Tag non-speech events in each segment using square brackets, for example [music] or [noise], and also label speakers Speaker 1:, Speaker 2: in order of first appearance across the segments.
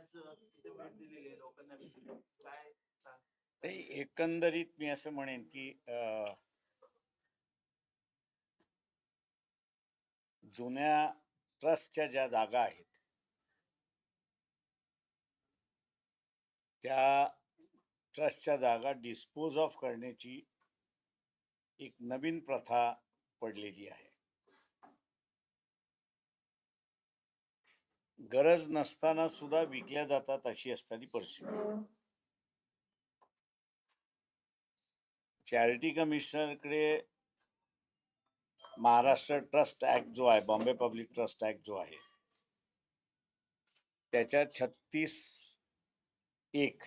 Speaker 1: तिथे भेट दिलेली आहे लोकांना आहे. काय सांग
Speaker 2: ते एकंदरीत मी असं म्हणेन की जुन्या ट्रस्टच्या ज्या जागा आहेत त्या ट्रस्टच्या जागा डिस्पोज ऑफ करण्याची एक नवीन प्रथा पडलेली आहे गरज नसताना सुद्धा विकल्या जातात अशी असणारी परिस्थिती. चॅरिटी कमिशनरकडे महाराष्ट्र ट्रस्ट ऍक्ट जो आहे बॉम्बे पब्लिक ट्रस्ट ऍक्ट जो आहे त्याच्या छत्तीस एक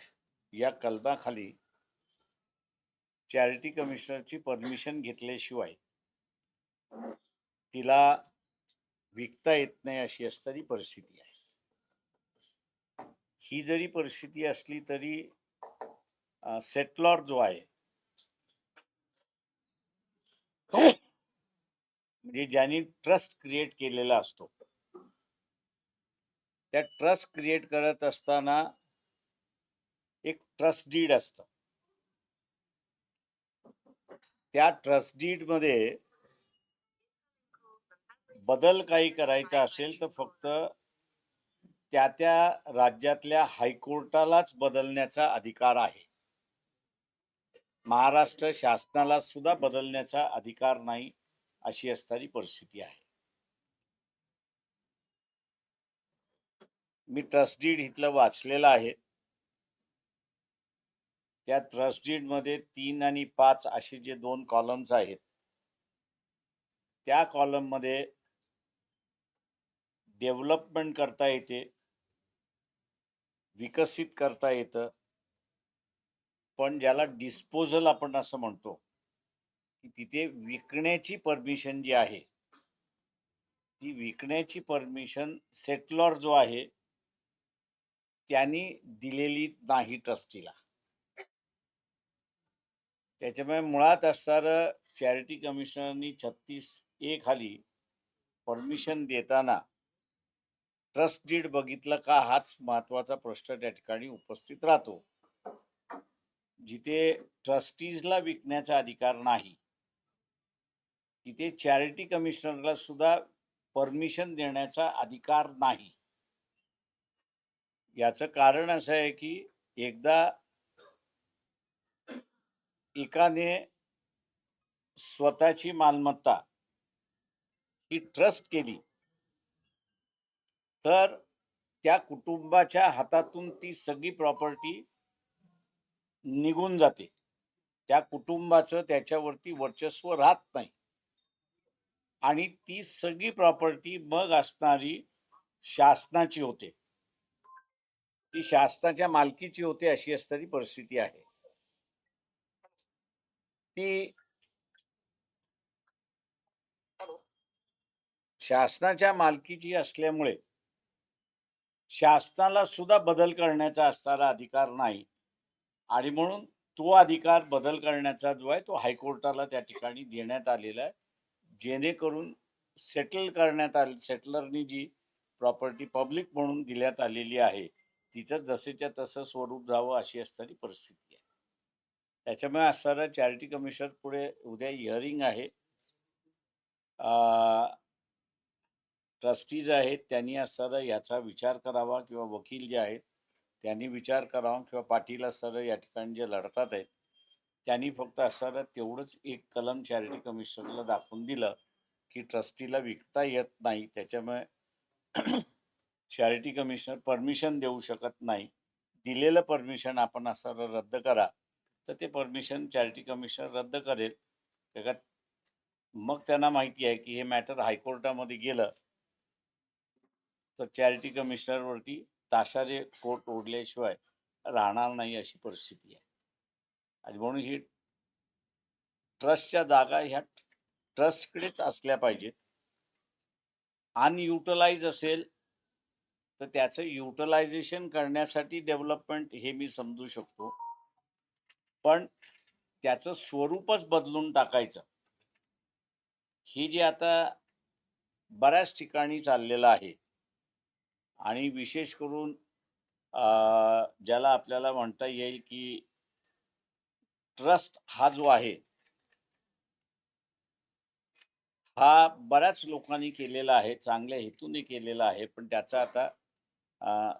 Speaker 2: या कलमाखाली चॅरिटी कमिशनरची परमिशन घेतल्याशिवाय तिला विकता येत नाही अशी असणारी परिस्थिती आहे. ही जरी परिस्थिती असली तरी सेटलॉर जो आहे म्हणजे ज्यांनी ट्रस्ट क्रिएट केलेला असतो त्या ट्रस्ट क्रिएट करत असताना एक ट्रस्ट डीड असतं. त्या ट्रस्ट डीडमध्ये बदल काही करायचा असेल तर फक्त त्या त्या राज्यातल्या हायकोर्टालाच बदलण्याचा अधिकार आहे. महाराष्ट्र शासनाला सुद्धा बदलण्याचा अधिकार नाही अशी असणारी परिस्थिती आहे. मी ट्रस्ट डीड इथलं वाचलेलं आहे. त्या ट्रस्ट डीडमध्ये तीन आणि पाच असे जे दोन कॉलम्स आहेत त्या कॉलममध्ये डेव्हलपमेंट करता येते विकसित करता येतं. पण ज्याला डिस्पोजल आपण असं म्हणतो की तिथे विकण्याची परमिशन जी आहे ती विकण्याची परमिशन सेटलॉर जो आहे त्यांनी दिलेली नाही ट्रस्टीला त्याच्यामुळे मुळात असणारं चॅरिटी कमिशनरनी छत्तीस ए खाली परमिशन देताना ट्रस्ट डीड बघितलं का हाच महत्त्वाचा प्रश्न त्या ठिकाणी उपस्थित राहतो. जिथे ट्रस्टीजला विकण्याचा अधिकार नाही तिथे चॅरिटी कमिशनरला सुद्धा परमिशन देण्याचा अधिकार नाही. याचं कारण असं आहे की एकदा एकाने स्वतःची मालमत्ता ही ट्रस्ट केली तर त्या कुटुंबाच्या हातातून ती सगळी प्रॉपर्टी निघून जाते. त्या कुटुंबाचं त्याच्यावरती वर्चस्व राहत नाही. आणि ती सगळी प्रॉपर्टी मग असणारी शासनाची होते. ती शासनाच्या मालकीची होते अशी असणारी परिस्थिती आहे. ती शासनाच्या मालकीची असल्यामुळे शासनाला सुद्धा बदल करण्याचा असणारा अधिकार नाही. आणि म्हणून तो अधिकार बदल करण्याचा जो आहे तो हायकोर्टाला त्या ठिकाणी देण्यात आलेला आहे. जेणेकरून सेटल करण्यात आले सेटलरनी जी प्रॉपर्टी पब्लिक म्हणून दिल्यात आलेली आहे तिचं जसेच्या तसं स्वरूप जावं अशी असणारी परिस्थिती आहे. त्याच्यामुळे असणारा चॅरिटी कमिशनर पुढे उद्या हिअरिंग आहे. ट्रस्टीज आहेत त्यांनी सर याचा विचार करावा किंवा वकील जे आहेत त्यांनी विचार करावा किंवा पाटील सर या ठिकाणी जे लढतात आहेत त्यांनी फक्त सर तेवढंच एक कलम चॅरिटी कमिशनला दाखवून दिलं की ट्रस्टीला विकता येत नाही त्याच्यामुळे चॅरिटी कमिशनर परमिशन देऊ शकत नाही. दिलेलं परमिशन आपण असं रद्द करा तर ते परमिशन चॅरिटी कमिशनर रद्द करेल. त्याच्यात मग त्यांना माहिती आहे की हे मॅटर हायकोर्टामध्ये गेलं तर चॅरिटी कमिशनरवरती ताशारे कोर्ट ओढल्याशिवाय राहणार नाही अशी परिस्थिती आहे. आणि म्हणून ही ट्रस्टच्या जागा ह्या ट्रस्टकडेच असल्या पाहिजेत. अनयुटिलाइज असेल तर त्याचं युटिलायझेशन करण्यासाठी डेव्हलपमेंट हे मी समजू शकतो. पण त्याचं स्वरूपच बदलून टाकायचं. हे जे आता बऱ्याच ठिकाणी चाललेलं आहे. आणि विशेष करून ज्याला आपल्याला म्हणता येईल की ट्रस्ट हा जो आहे हा बऱ्याच लोकांनी केलेला आहे चांगल्या हेतूने केलेला आहे पण त्याचा आता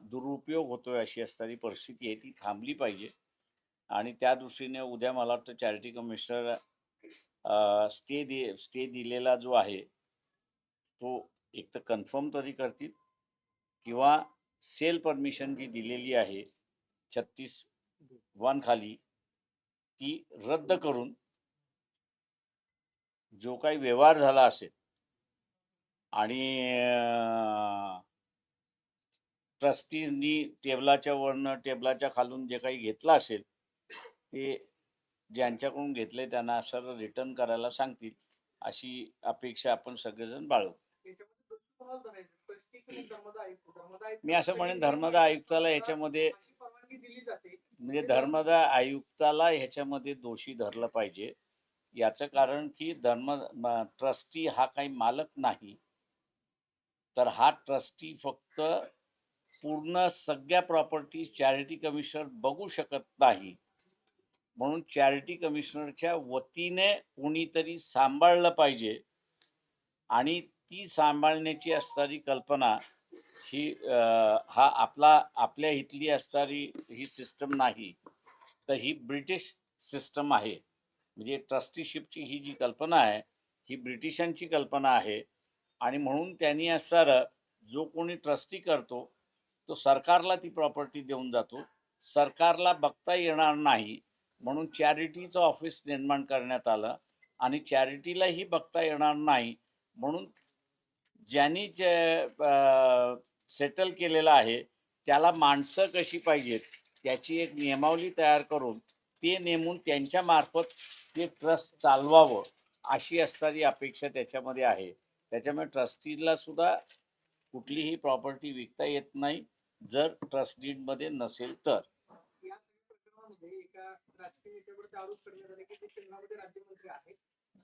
Speaker 2: दुरुपयोग होतोय अशी असणारी परिस्थिती आहे ती थांबली पाहिजे. आणि त्या दृष्टीने उद्या मला वाटतं चॅरिटी कमिशनर स्टे दे स्टे दिलेला जो आहे तो एक तर कन्फर्म तरी करतील किंवा सेल परमिशन जी दिलेली आहे छत्तीस वन खाली ती रद्द करून जो काही व्यवहार झाला असेल आणि ट्रस्टीजनी टेबलाच्या वरनं टेबलाच्या खालून जे काही घेतलं असेल ते ज्यांच्याकडून घेतले त्यांना सर रिटर्न करायला सांगतील अशी अपेक्षा आपण सगळेजण बाळगू. मी असं म्हणेन
Speaker 3: निर्णय
Speaker 2: धर्मदा आयुक्ताला. याच्यामध्ये
Speaker 3: दिली जाते.
Speaker 2: म्हणजे धर्मदा आयुक्ताला ह्याच्यामध्ये दोषी धरलं पाहिजे. याचं कारण की धर्म ट्रस्टी हा काही मालक नाही. तर हा ट्रस्टी फक्त पूर्ण सगळ्या प्रॉपर्टी चॅरिटी कमिशनर बघू शकत नाही. म्हणून चॅरिटी कमिशनरच्या वतीने कोणीतरी सांभाळलं पाहिजे. आणि ती सांभाळण्याची असणारी कल्पना ही हा आपला आपल्या इथली असणारी ही सिस्टम नाही तर ही ब्रिटिश सिस्टम आहे. म्हणजे ट्रस्टीशिपची ही जी कल्पना आहे ही ब्रिटिशांची कल्पना आहे. आणि म्हणून त्यांनी असणारं जो कोणी ट्रस्टी करतो तो सरकारला ती प्रॉपर्टी देऊन जातो. सरकारला बघता येणार नाही म्हणून चॅरिटीचं ऑफिस निर्माण करण्यात आलं. आणि चॅरिटीलाही बघता येणार नाही म्हणून ज्यांनी सेटल केलेलं आहे त्याला माणसं कशी पाहिजेत त्याची एक नियमावली तयार करून ते नेमून त्यांच्या मार्फत ते ट्रस्ट चालवावं अशी असणारी अपेक्षा त्याच्यामध्ये आहे. त्याच्यामुळे ट्रस्टीला सुद्धा कुठलीही प्रॉपर्टी विकता येत नाही जर ट्रस्टीमध्ये नसेल तर.
Speaker 3: एका राजकीय नेत्यावर आरोप करण्यात आले की ते केंद्रामध्ये राज्यमंत्री आहेत.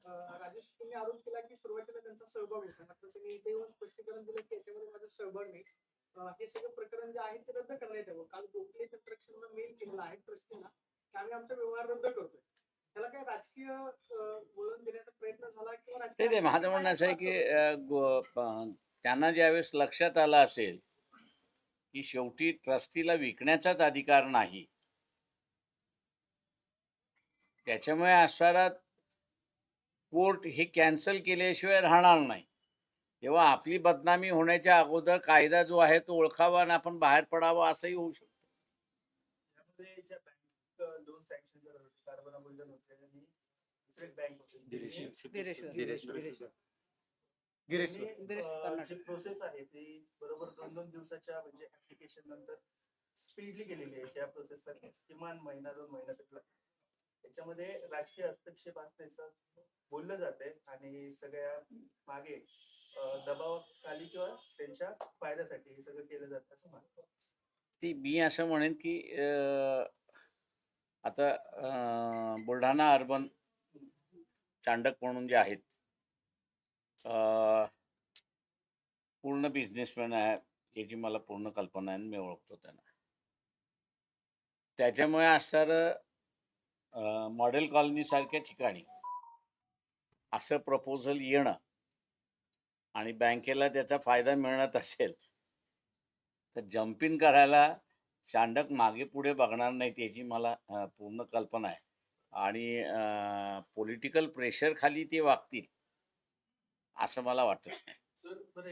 Speaker 3: राजेश यांनी आरोप केला की सुरुवातीला त्यांचा सहभाग होता. मात्र त्यांनी इथे येऊन स्पष्टीकरण दिलं की याच्यामध्ये माझा सहभाग नाही. हे सगळं प्रकरण जे आहे ते रद्द करण्यात यावं. काल गोखले कंस्ट्रक्शनला मेल केलेला आहे ट्रस्टीला. की आम्ही आमचा व्यवहार रद्द करतोय. त्याला काही राजकीय वळण देण्याचा प्रयत्न झाला किंवा
Speaker 2: ते माझं म्हणणं असं आहे की त्यांना ज्यावेळेस लक्षात आलं असेल की शेवटी ट्रस्टीला विकण्याचाच अधिकार नाही त्याच्यामुळे असणारा कोर्ट हे कॅन्सल केल्याशिवाय राहणार नाही. तेव्हा आपली बदनामी होण्याच्या अगोदर कायदा जो आहे तो ओळखावा आणि आपण बाहेर पडावा असंही होऊ शकतं.
Speaker 1: प्रोसेस आहे ती बरोबर दोन दोन दिवसाच्या म्हणजे ऍप्लिकेशन नंतर स्पीडली केलेली आहे. ज्या प्रोसेसला किमान महिना दोन महिना. त्याच्यामध्ये राजकीय हस्तक्षेप असण्याचं बोललं जाते आणि सगळ्या मागे दबावाखाली किंवा त्यांच्या फायद्यासाठी हे सगळं केलं जातं असं म्हणतो
Speaker 2: ती मी असं म्हणेन की आता बुलढाणा अर्बन चांडक म्हणून जे आहेत अ, पूर्ण बिझनेसमॅन आहे याची मला पूर्ण कल्पना आहे आणि मी ओळखतो त्यांना. त्याच्यामुळे असणारं मॉडेल कॉलनीसारख्या ठिकाणी असं प्रपोजल येणं आणि बँकेला त्याचा फायदा मिळत असेल तर जम्पिंग करायला चांडक मागे पुढे बघणार नाही त्याची मला पूर्ण कल्पना आहे. आणि पॉलिटिकल प्रेशर खाली ते वागतील असं मला वाटत. नाही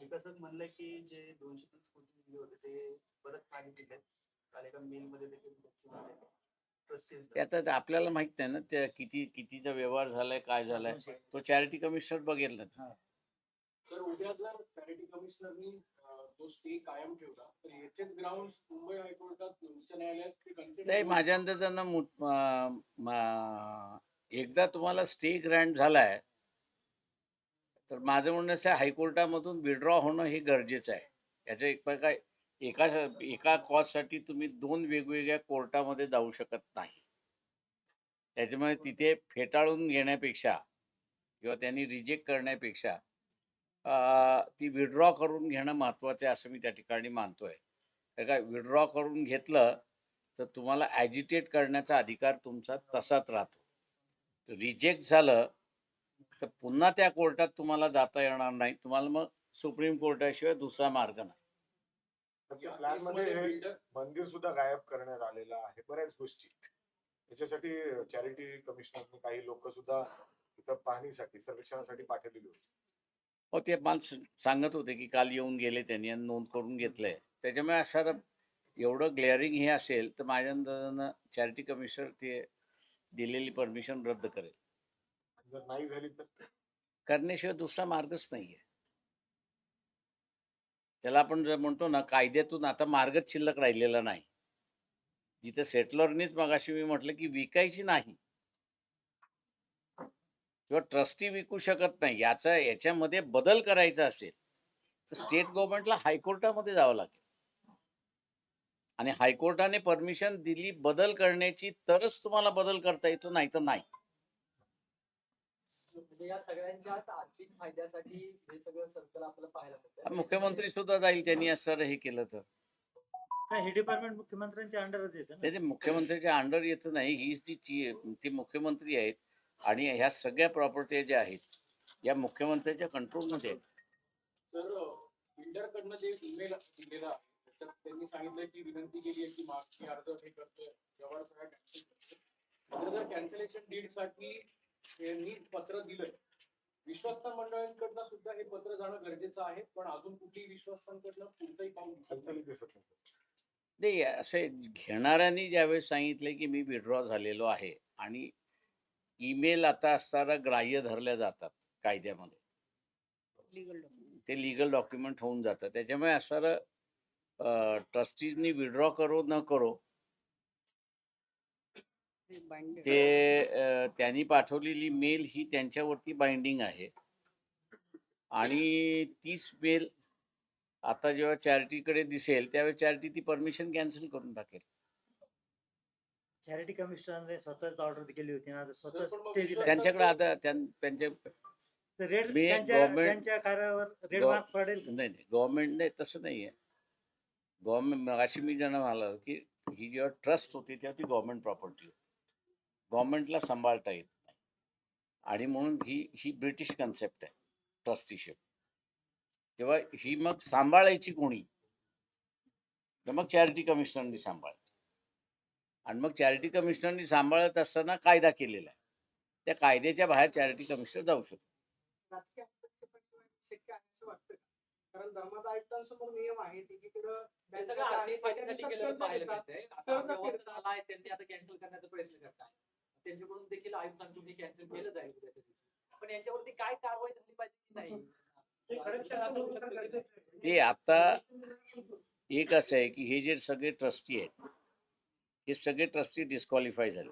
Speaker 1: विकासक म्हणलं की जे दोनशे तीस कोटी होते ते परत खाली दिले काल एका मध्ये
Speaker 2: ते आपल्याला माहीत नाही ना त्या किती कितीचा व्यवहार झालाय काय झालाय तो चॅरिटी कमिशनर बघेल ना
Speaker 4: तर उद्या जर चॅरिटी कमिशनरनी अं, तो स्टे कायम ठेवला तर याचेच ग्राउंड मुंबई हायकोर्टात उच्च न्यायालयात ते consider
Speaker 2: नाही माझ्या अंदाजानं मु- म- म- एकदा तुम्हाला स्टे ग्रँट झालाय तर माझं म्हणणं असं आहे, हायकोर्टामधून विड्रॉ होणं हे गरजेचं आहे. याचं एक प्रकार एका एका कॉजसाठी तुम्ही दोन वेगवेगळ्या कोर्टामध्ये जाऊ शकत नाही. त्याच्यामुळे तिथे फेटाळून घेण्यापेक्षा किंवा त्यांनी रिजेक्ट करण्यापेक्षा ती विड्रॉ करून घेणं महत्त्वाचं आहे असं मी त्या ठिकाणी मानतोय. तर काय विड्रॉ करून घेतलं तर तुम्हाला ॲजिटेट करण्याचा अधिकार तुमचा तसाच राहतो. रिजेक्ट झालं तर पुन्हा त्या कोर्टात तुम्हाला जाता येणार नाही. तुम्हाला मग सुप्रीम कोर्टाशिवाय दुसरा मार्ग नाही.
Speaker 5: प्लॅनमध्ये हे
Speaker 4: बिल्डर
Speaker 5: मंदिर सुद्धा गायब करण्यात आलेलं आहे बऱ्याच गोष्टी. त्याच्यासाठी चॅरिटी कमिशनरने काही लोक सुद्धा इथं पाहणीसाठी सर्वेक्षणासाठी पाठवलेली होती.
Speaker 2: हो ते मला स- सांगत होते की काल येऊन गेले त्यांनी आणि नोंद करून घेतलंय. त्याच्यामुळे असं एवढं ग्लेअरिंग हे असेल तर माझ्या अंदाजानं चॅरिटी कमिशनर ते दिलेली परमिशन रद्द करेल.
Speaker 5: जर नाही झाली तर?
Speaker 2: करण्याशिवाय दुसरा मार्गच नाही आहे त्याला आपण जर म्हणतो ना कायद्यातून आता मार्गच शिल्लक राहिलेला नाही. जिथं सेटलरनीच मगाशी मी म्हटलं की विकायची नाही. किंवा ट्रस्टी विकू शकत नाही याचा याच्यामध्ये बदल करायचा असेल तर स्टेट गव्हर्नमेंटला हायकोर्टामध्ये जावं लागेल. आणि हायकोर्टाने परमिशन दिली बदल करण्याची तरच तुम्हाला बदल करता येतो नाही तर नाही.
Speaker 6: म्हणजे या सगळ्यांच्याच आर्थिक फायद्यासाठी हे सगळं सर्कल आपल्याला पाहायला मिळतं
Speaker 2: मुख्यमंत्री सुद्धा जाईल त्यांनी असं हे केलं तर.
Speaker 7: काय हे डिपार्टमेंट मुख्यमंत्र्यांच्या अंडरच येतं ना?
Speaker 2: ते ते मुख्यमंत्र्याच्या अंडर येतं नाही हीच ती ची ती मुख्यमंत्री आहेत आणि ह्या सगळ्या प्रॉपर्टी ज्या आहेत या मुख्यमंत्र्याच्या कंट्रोलमध्ये आहेत.
Speaker 4: तर बिल्डरकडनं जे ईमेल दिलेला आहे त्याच्यात त्यांनी सांगितलं की विनंती केली आहे की मागणी अर्ज हे करतोय. व्यवहार सगळा कॅन्सल करतोय. मात्र जर कॅन्सलेशन डीडसाठी त्यांनी पत्र दिलंय. विश्वस्तान मंडळांकडनं सुद्धा हे पत्र जाणं गरजेचं आहे पण अजून कुठलीही विश्वस्तांकडनं पुढचंही पाऊल दिसत नाही.
Speaker 5: सलसलीत दिसत नाही
Speaker 2: ते असे घेणाऱ्यांनी ज्यावेळेस सांगितले की मी विड्रॉ झालेलो आहे आणि ईमेल आता असताना ग्राह्य धरल्या जातात कायद्यामध्ये. ते लिगल डॉक्युमेंट होऊन जातं. त्याच्यामुळे असणारं ट्रस्टीजनी विड्रॉ करो न करो ते त्यांनी पाठवलेली मेल ही त्यांच्यावरती बाइंडिंग आहे. आणि तीच मेल आता जेव्हा चॅरिटीकडे दिसेल त्यावेळी चॅरिटी ती परमिशन कॅन्सल करून टाकेल.
Speaker 7: चॅरिटी कमिशनरने स्वतःच ऑर्डर केली होती ना स्वतः
Speaker 2: त्यांच्याकडे आता त्यां- त्यांच्या
Speaker 7: रेड त्यांच्या कार्यावर मार्क पडेल?
Speaker 2: नाही नाही गव्हर्नमेंटने तसं नाही आहे गव्हर्नमेंट अशी मी ज्यांना म्हणालो की ही जेव्हा ट्रस्ट होती तेव्हा ती गव्हर्नमेंट प्रॉपर्टी होती. गव्हर्नमेंटला सांभाळता येत नाही. आणि म्हणून ही ही ब्रिटिश कन्सेप्ट आहे ट्रस्टीशिप तेव्हा ही मग सांभाळायची कोणी? तर मग चॅरिटी कमिशनरनी सांभाळ आणि मग चॅरिटी कमिशनरनी सांभाळत असताना कायदा केलेला आहे. त्या कायद्याच्या बाहेर चॅरिटी कमिशनर जाऊ शकतो?
Speaker 3: कारण
Speaker 6: त्यांच्याकडून देखील आयुक्तांकडून हे कॅन्सल केलं जाईल उद्याच्या दिवशी. पण यांच्यावरती काय कारवाई झाली पाहिजे की नाही?
Speaker 2: ते आता एक असं आहे की हे जे सगळे ट्रस्टी आहेत हे सगळे ट्रस्टी डिस्क्वालिफाय झाले.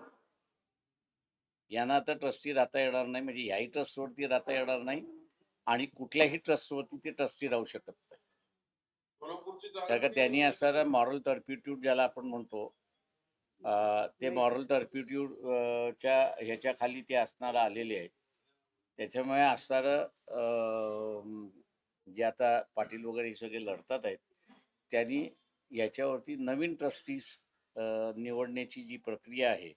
Speaker 2: यांना आता ट्रस्टी राहता येणार नाही म्हणजे याही ट्रस्टवरती राहता येणार नाही आणि कुठल्याही ट्रस्टवरती ते ट्रस्टी राहू शकत नाही. कारण का त्यांनी असणारा मॉरल टर्प्युट्यूड ज्याला आपण म्हणतो ते मॉरल टर्प्युट्यूड च्या ह्याच्या खाली ते असणारं आलेले आहेत. त्याच्यामुळे असणारं जे आता पाटील वगैरे हे सगळे लढतात आहेत त्यांनी याच्यावरती नवीन ट्रस्टीज निवडण्याची जी प्रक्रिया आहे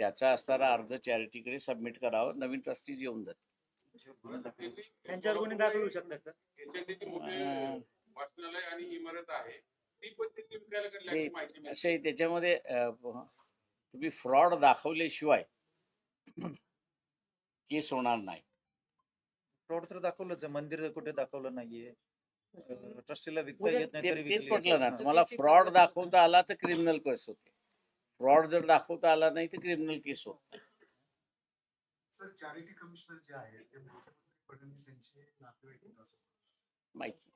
Speaker 2: त्याचा असणारा अर्ज चॅरिटीकडे सबमिट करावा नवीन ट्रस्टीज येऊन जातील.
Speaker 7: त्यांच्यावर गुन्हे दाखल होऊ शकतात
Speaker 8: ती.
Speaker 2: असं त्याच्यामध्ये तुम्ही फ्रॉड दाखवल्याशिवाय [clears throat] केस होणार नाही.
Speaker 9: फ्रॉड तर दाखवलंच आहे. मंदिर कुठे दाखवलं नाहीये. ट्रस्टीला विकता येत नाही
Speaker 2: तेच
Speaker 9: विकली
Speaker 2: म्हटलं ना. तुम्हाला फ्रॉड दाखवता आला तर क्रिमिनल केस होते. फ्रॉड जर दाखवता आला नाही तर क्रिमिनल केस होत नाही.
Speaker 5: सर चॅरिटी कमिशनर जे आहे ते मुख्यमंत्री फडणवीस यांचे नातेवाईक आहेत असं.
Speaker 2: माहिती.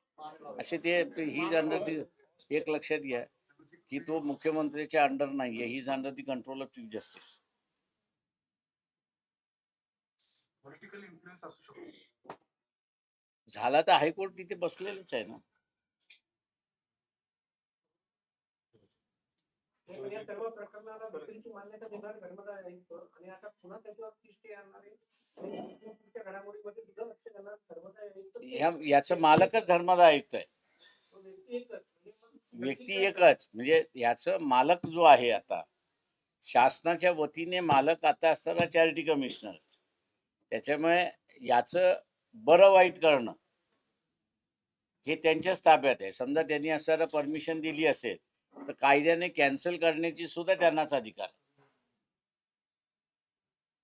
Speaker 2: असे ते ही अंडर एक लक्षात घ्या की तो मुख्यमंत्र्याच्या अंडर नाही आहे ही under the control of chief justice
Speaker 5: political influence असू शकतो.
Speaker 2: झाला तर हायकोर्ट तिथे बसलेलंच आहे ना. याचं मालकच धर्मादा आयुक्त आहे.
Speaker 3: So, व्यक्ती एकच. म्हणजे
Speaker 2: याचं मालक जो आहे आता शासनाच्या वतीने मालक आता असताना चॅरिटी कमिशनर त्याच्यामुळे याचं बरं वाईट करणं हे त्यांच्याच ताब्यात आहे. समजा त्यांनी असताना परमिशन दिली असेल तर कायद्याने कॅन्सल करण्याची सुद्धा त्यांनाच अधिकार आहे.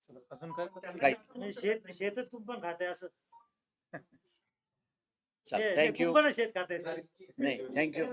Speaker 9: चला, अजून काय?
Speaker 2: काही
Speaker 7: शेत शेतच कुंपण खाते असं.
Speaker 2: चल थँक्यू
Speaker 7: कुंपणच शेत खाते सर.
Speaker 2: नाही थँक्यू